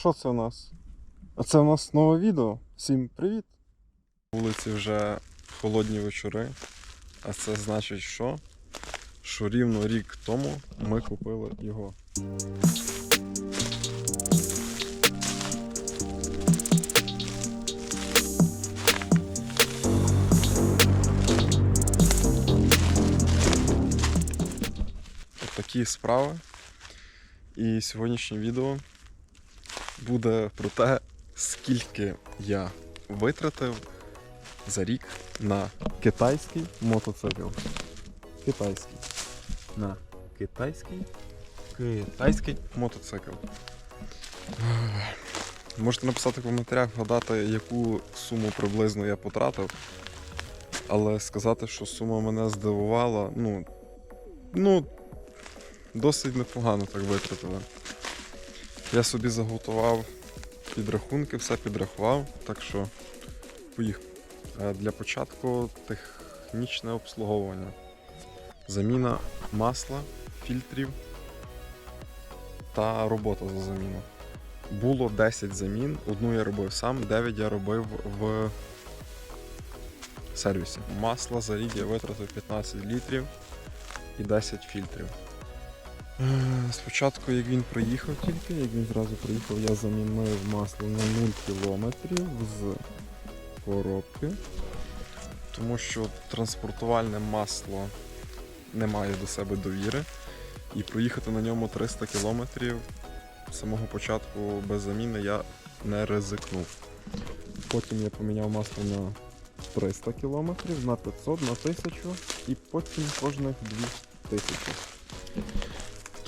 Що це у нас? А це у нас нове відео. Всім привіт! Вулиці вже холодні вечори. А це значить що? Що рівно рік тому ми купили його. Такі справи. І сьогоднішнє відео буде про те, скільки я витратив за рік на китайський мотоцикл. Китайський. На китайський китайський мотоцикл. Можете написати в коментарях, вгадати, яку суму приблизно я потратив. Але сказати, що сума мене здивувала, ну. Ну, досить непогано так витратили. Я собі заготував підрахунки, все підрахував, так що поїхав. Е, Для початку технічне обслуговування. Заміна масла, фільтрів та робота за заміну. Було 10 замін, одну я робив сам, 9 я робив в сервісі. Масла за рік я витратив 15 літрів і 10 фільтрів. Е, Спочатку, як він приїхав тільки, як він зразу приїхав, я замінив масло на 0 кілометрів з коробки, тому що транспортувальне масло не має до себе довіри. І проїхати на ньому 300 кілометрів з самого початку без заміни я не ризикнув. Потім я поміняв масло на 300 кілометрів, на 500, на 1000 і потім кожних 2000.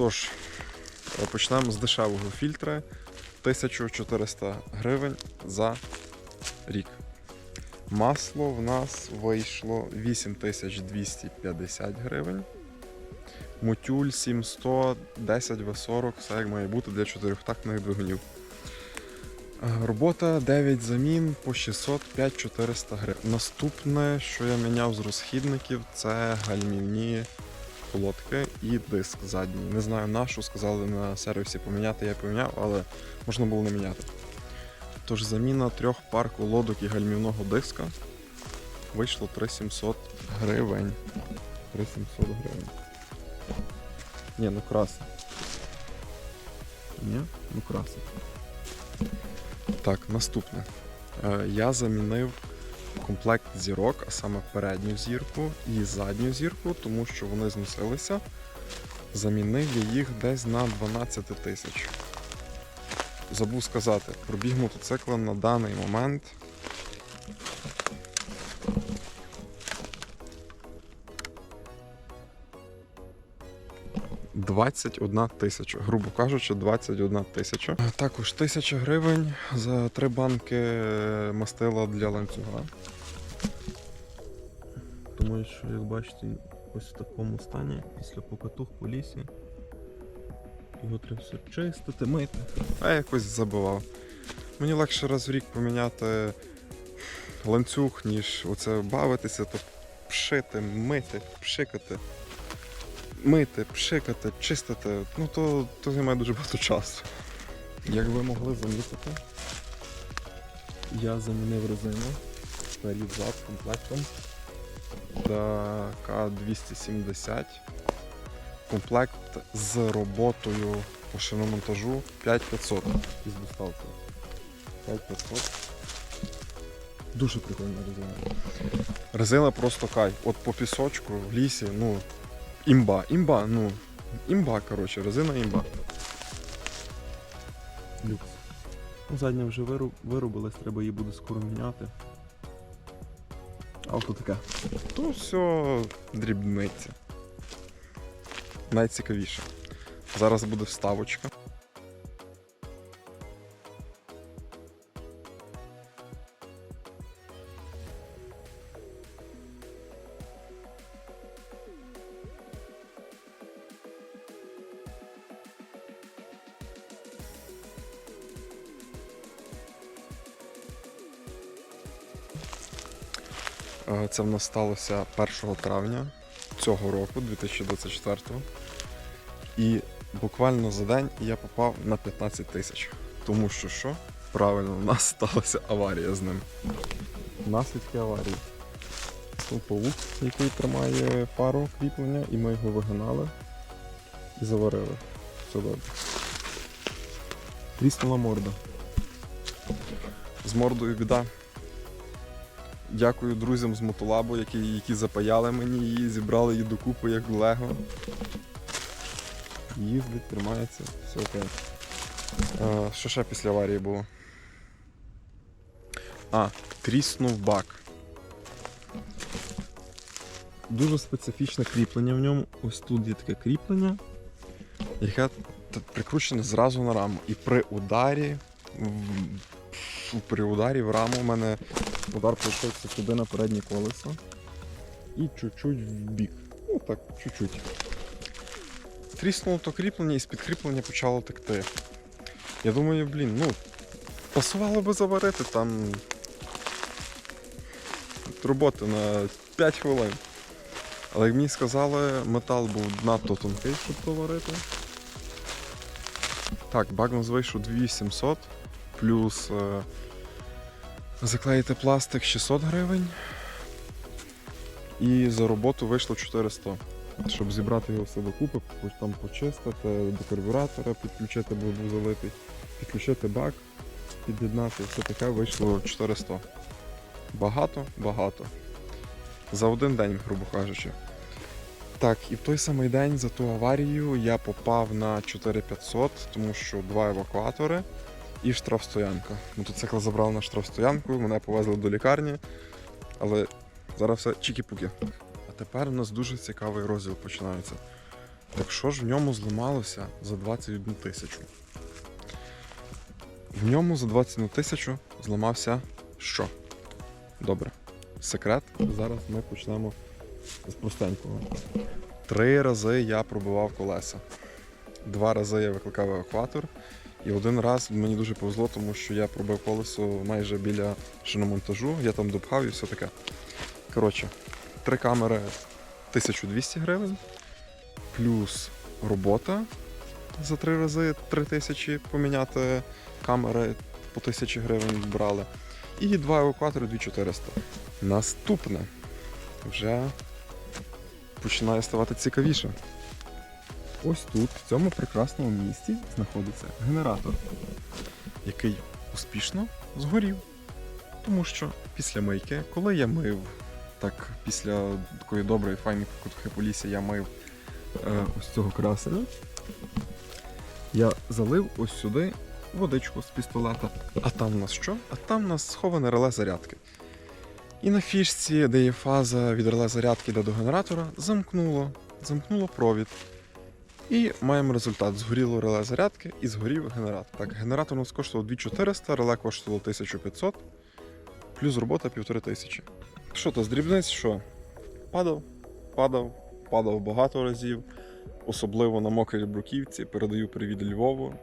Тож, е, почнемо з дешевого фільтра 1400 гривень за рік. Масло в нас вийшло 8250 гривень. Мотюль 700, 10 В40, все як має бути для чотирьохтактних двигунів. Робота 9 замін по 600 5400 гривень. Наступне, що я міняв з розхідників, це гальмівні колодки і диск задній. Не знаю на що, сказали на сервісі поміняти, я поміняв, але можна було не міняти. Тож заміна трьох пар колодок і гальмівного диска вийшло 3700 гривень. 3700 гривень. Ні, ну красно. Ні, ну красно. Так, наступне. Е, Я замінив комплект зірок, а саме передню зірку і задню зірку, тому що вони зносилися. Замінив я їх десь на 12 тисяч. Забув сказати, пробіг мотоцикла на даний момент. «21 тисяча, грубо кажучи, 21 тисяча. Також тисяча гривень за три банки е, мастила для ланцюга. Тому що, як бачите, ось в такому стані, після покатух по лісі. Його треба все чистити, мити. А я якось забивав. Мені легше раз в рік поміняти ланцюг, ніж оце бавитися, то пшити, мити, пшикати. Мити, пшикати, чистити, ну то, то займає дуже багато часу. Як ви могли замітити, я замінив резину перед зад комплектом К270. Комплект з роботою по шиномонтажу 5500 із доставкою. 5500. Дуже прикольна резина. Резина просто кай. От по пісочку в лісі, ну, імба, імба, ну, імба, коротше, резина імба. Люкс. Ну, задня вже виру- вирубилась, треба її буде скоро міняти. Авто таке. То все дрібниця. Найцікавіше. Зараз буде вставочка. Це в нас сталося 1 травня цього року, 2024 І буквально за день я попав на 15 тисяч. Тому що що? Правильно, у нас сталася аварія з ним. Наслідки аварії. Стовповук, який тримає пару кріплення, і ми його вигинали і заварили. Все добре. Тріснула морда. З мордою біда. Дякую друзям з Мотолабу, які, які запаяли мені її, зібрали її докупи як Лего. Їздить, тримається, все окей. А, що ще після аварії було? А, тріснув бак. Дуже специфічне кріплення в ньому. Ось тут є таке кріплення, яке прикручене зразу на раму. І при ударі. в- При ударі в раму у мене удар прийшовся сюди на переднє колесо і чуть-чуть в бік. Ну так, чуть-чуть. Тріснуло то кріплення і з-під кріплення почало текти. Я думаю, блін, ну, пасувало би заварити там роботи на 5 хвилин. Але як мені сказали, метал був надто тонкий, щоб проварити. Так, бак нас вийшов 2700, плюс е, заклеїти пластик 600 гривень. І за роботу вийшло 400. Щоб зібрати його все докупи, там почистити, до карбюратора підключити, бо був залитий, підключити бак, під'єднати, все таке вийшло 400. Багато, багато. За один день, грубо кажучи. Так, і в той самий день за ту аварію я попав на 4500, тому що два евакуатори і штрафстоянка. Мотоцикл забрав на штрафстоянку, мене повезли до лікарні, але зараз все чікі-пуки. А тепер у нас дуже цікавий розділ починається. Так що ж в ньому зламалося за 21 тисячу? В ньому за 21 тисячу зламався що? Добре. Секрет. Зараз ми почнемо з простенького. Три рази я пробивав колеса. Два рази я викликав евакуатор. І один раз мені дуже повезло, тому що я пробив колесо майже біля шиномонтажу, я там допхав і все таке. Коротше, три камери 1200 гривень, плюс робота за три рази 3000 поміняти камери по 1000 гривень брали. І два евакуатори 2400. Наступне вже починає ставати цікавіше. Ось тут, в цьому прекрасному місці, знаходиться генератор, який успішно згорів. Тому що після мийки, коли я мив, так після такої доброї файної покутки по лісі я мив е, ось цього красення, я залив ось сюди водичку з пістолета. А там у нас що? А там у нас сховане реле зарядки. І на фішці, де є фаза від реле зарядки до генератора, замкнуло, замкнуло провід. І маємо результат. Згоріло реле зарядки і згорів генератор. Так, генератор у нас коштував 2400, реле коштувало 1500, плюс робота 1500. Що то з дрібниць, що? Падав, падав, падав багато разів, особливо на мокрій бруківці. Передаю привіт Львову.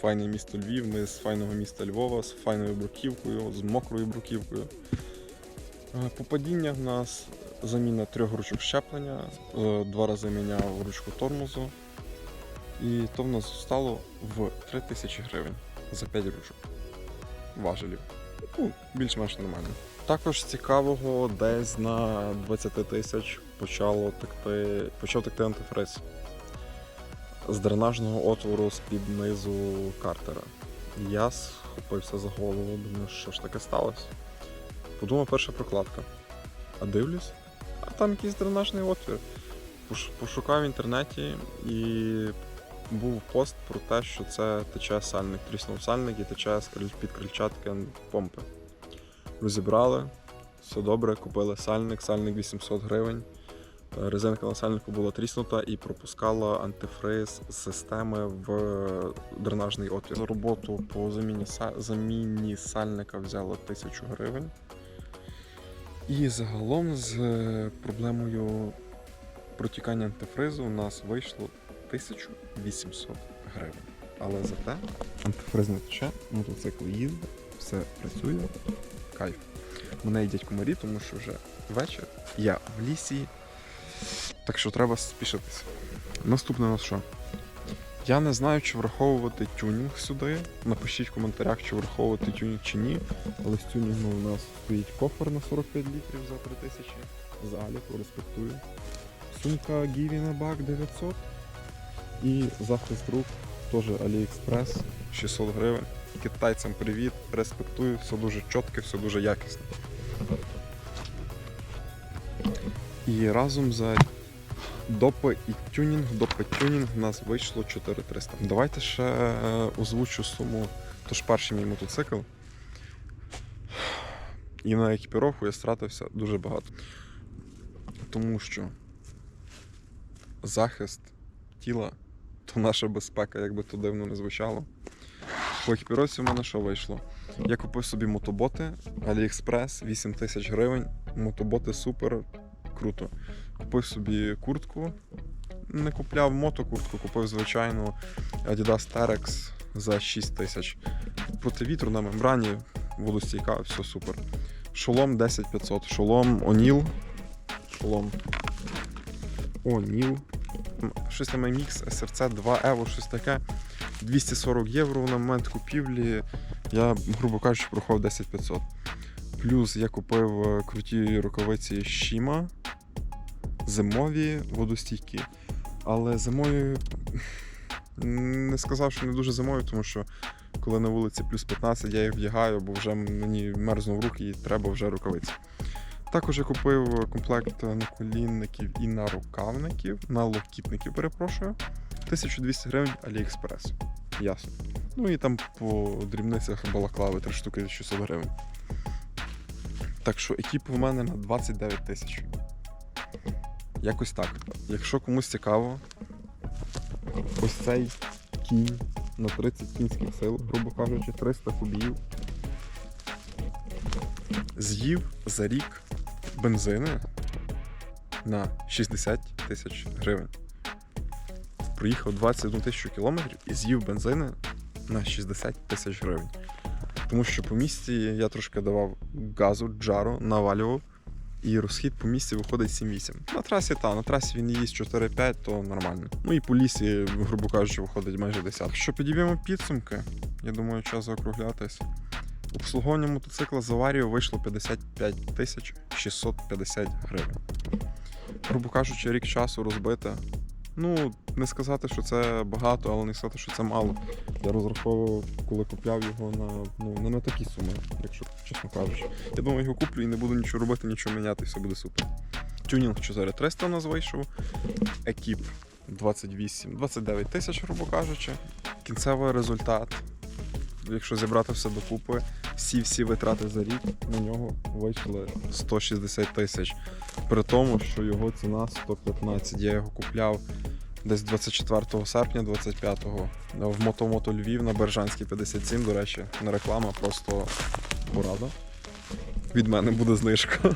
Файне місто Львів. Ми з файного міста Львова, з файною бруківкою, з мокрою бруківкою. Е, По падіннях в нас заміна трьох ручок щеплення, е, два рази міняв ручку тормозу. І то в нас стало в 3000 гривень за 5 ручок. Важелів. Ну, більш-менш нормально. Також цікавого десь на 20 тисяч почав текти антифриз з дренажного отвору з-під низу картера. Я схопився за голову, думаю, що ж таке сталося. Подумав, перша прокладка. А дивлюсь, там якийсь дренажний отвір. Пош- Пошукав в інтернеті і був пост про те, що це тече сальник. Тріснув сальник і тече під крильчатки помпи. Розібрали, все добре, купили сальник, сальник 800 гривень. Резинка на сальнику була тріснута і пропускала антифриз з системи в дренажний отвір. За роботу по заміні, заміні сальника взяла 1000 гривень. І загалом з е, проблемою протікання антифризу у нас вийшло 1800 гривень. Але зате антифриз не тече, мотоцикл їздить, все працює, кайф. Мене їдять комарі, тому що вже вечір. Я в лісі. Так що треба спішитися. Наступне у нас що? Я не знаю, чи враховувати тюнінг сюди. Напишіть в коментарях, чи враховувати тюнінг чи ні. Але з тюнінгу у нас стоїть кофер на 45 літрів за 3000. З Аліку, респектую. Сумка Givina Bag 900. І захист рук теж AliExpress 600 гривень. Китайцям привіт, респектую, все дуже чітке, все дуже якісно. І разом за допи і тюнінг, допи тюнінг у нас вийшло 4300. Давайте ще е, озвучу суму. Тож перший мій мотоцикл. І на екіпіровку я стратився дуже багато. Тому що захист тіла то наша безпека, як би то дивно не звучало. По екіпіровці в мене що вийшло? Я купив собі мотоботи AliExpress 8 тисяч гривень. Мотоботи супер, круто. Купив собі куртку. Не купляв мотокуртку, купив звичайну Adidas Terex за 6 тисяч. Проти вітру на мембрані, водостійка, все супер. Шолом 10500, шолом O'Neill. Шолом. М, Щось там MX, SRC 2 Evo, щось таке. 240 євро на момент купівлі. Я, грубо кажучи, прохав 10500. Плюс я купив е, круті рукавиці Shima, зимові водостійкі. Але зимою не сказав, що не дуже зимою, тому що коли на вулиці плюс 15, я їх вдягаю, бо вже мені мерзнув руки і треба вже рукавиці. Також я купив комплект наколінників і нарукавників, налокітників, перепрошую. 1200 гривень AliExpress. Ясно. Ну і там по дрібницях балаклави 3 штуки 600 гривень. Так що екіп у мене на 29 тисяч. Якось так. Якщо комусь цікаво, ось цей кінь на 30 кінських сил, грубо кажучи, 300 кубів. З'їв за рік бензини на 60 тисяч гривень. Проїхав 21 тисячу кілометрів і з'їв бензини на 60 тисяч гривень. Тому що по місті я трошки давав газу, джару, навалював, і розхід по місці виходить 7-8. На трасі, та, на трасі він їсть 4-5, то нормально. Ну і по лісі, грубо кажучи, виходить майже 10. Що підіб'ємо підсумки, я думаю, час закруглятись. Обслуговування мотоцикла з аварією вийшло 55 тисяч 650 гривень. Грубо кажучи, рік часу розбите. Ну, не сказати, що це багато, але не сказати, що це мало. Я розраховував, коли купляв його на ну не на такі суми, якщо чесно кажучи. Я думаю, його куплю і не буду нічого робити, нічого міняти, все буде супер. Тюнінг 4300 у нас вийшов, екіп 28, 29 тисяч, грубо кажучи. Кінцевий результат, якщо зібрати все докупи, всі-всі витрати за рік на нього вийшли 160 тисяч. При тому, що його ціна 115. Я його купляв десь 24 серпня 25-го в Мотомото Львів на Бережанській 57. До речі, не реклама, просто порада. Від мене буде знижка.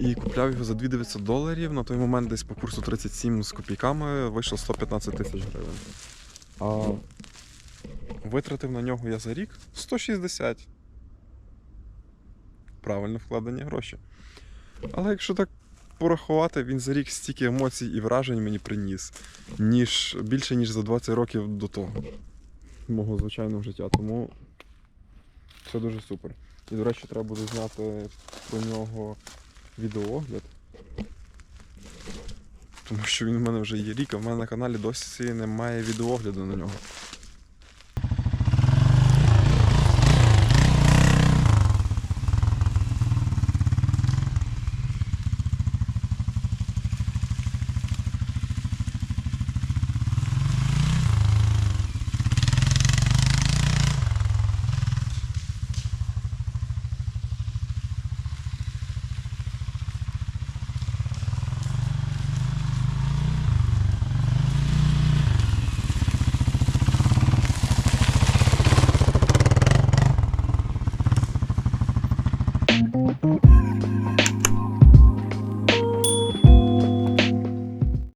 І купляв його за 2900 доларів. На той момент десь по курсу 37 з копійками вийшло 115 тисяч гривень. А витратив на нього я за рік 160. Правильно вкладені гроші. Але якщо так порахувати, він за рік стільки емоцій і вражень мені приніс, ніж більше, ніж за 20 років до того. Мого звичайного життя. Тому це дуже супер. І, до речі, треба буде зняти про нього відеоогляд. Тому що він в мене вже є рік, а в мене на каналі досі немає відеоогляду на нього.